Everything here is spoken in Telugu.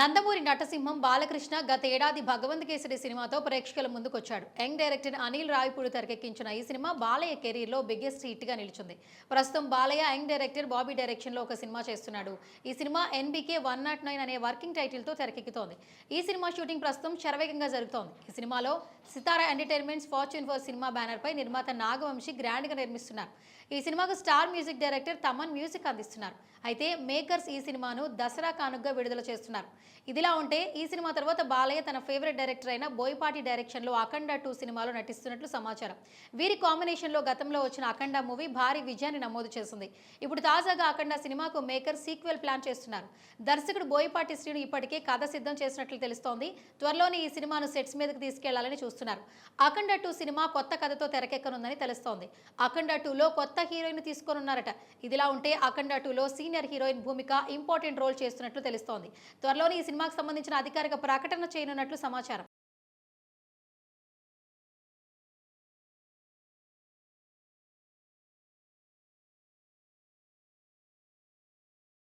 నందమూరి నటసింహం బాలకృష్ణ గత ఏడాది భగవంత్ కేసరి సినిమాతో ప్రేక్షకుల ముందుకొచ్చాడు. యంగ్ డైరెక్టర్ అనిల్ రావిపూడి తెరకెక్కించిన ఈ సినిమా బాలయ్య కెరీర్లో బిగ్గెస్ట్ హిట్గా నిలిచింది. ప్రస్తుతం బాలయ్య యంగ్ డైరెక్టర్ బాబీ డైరెక్షన్లో ఒక సినిమా చేస్తున్నాడు. ఈ cinema NBK one nought nine అనే వర్కింగ్ టైటిల్తో తెరకెక్కుతోంది. ఈ సినిమా షూటింగ్ ప్రస్తుతం శరవేగంగా జరుగుతోంది. ఈ సినిమాలో Sithara entertainments fortune four cinema banner పై నిర్మాత నాగవంశి గ్రాండ్గా నిర్మిస్తున్నారు. ఈ సినిమాకు star music director Thaman music అందిస్తున్నారు. అయితే మేకర్స్ ఈ సినిమాను దసరా కానుకగా విడుదల చేస్తున్నారు. ఇదిలా ఉంటే ఈ సినిమా తర్వాత బాలయ్య తన ఫేవరెట్ డైరెక్టర్ అయిన బోయపాటి డైరెక్షన్లో అఖండ టూ సినిమాలో నటిస్తున్నట్లు సమాచారం. వీరి కాంబినేషన్లో గతంలో వచ్చిన అఖండ మూవీ భారీ విజయాన్ని నమోదు చేసింది. ఇప్పుడు తాజాగా అఖండ సినిమాకు మేకర్ సీక్వెల్ ప్లాన్ చేస్తున్నారు. దర్శకుడు బోయపాటి శ్రీను ఇప్పటికే కథ సిద్ధం చేసినట్లు తెలుస్తోంది. త్వరలోనే ఈ సినిమాను సెట్స్ మీదకి తీసుకెళ్ళాలని చూస్తున్నారు. అఖండ టూ సినిమా కొత్త కథతో తెరకెక్కనుందని తెలుస్తోంది. అఖండ టూలో కొత్త హీరోయిన్ తీసుకోనున్నారట. ఇదిలా ఉంటే అఖండ టూలో senior heroine Bhumika important role చేస్తున్నట్లు తెలుస్తోంది. త్వరలోనే ఈ సినిమాకు సంబంధించిన అధికారిక ప్రకటన చేయనున్నట్లు సమాచారం.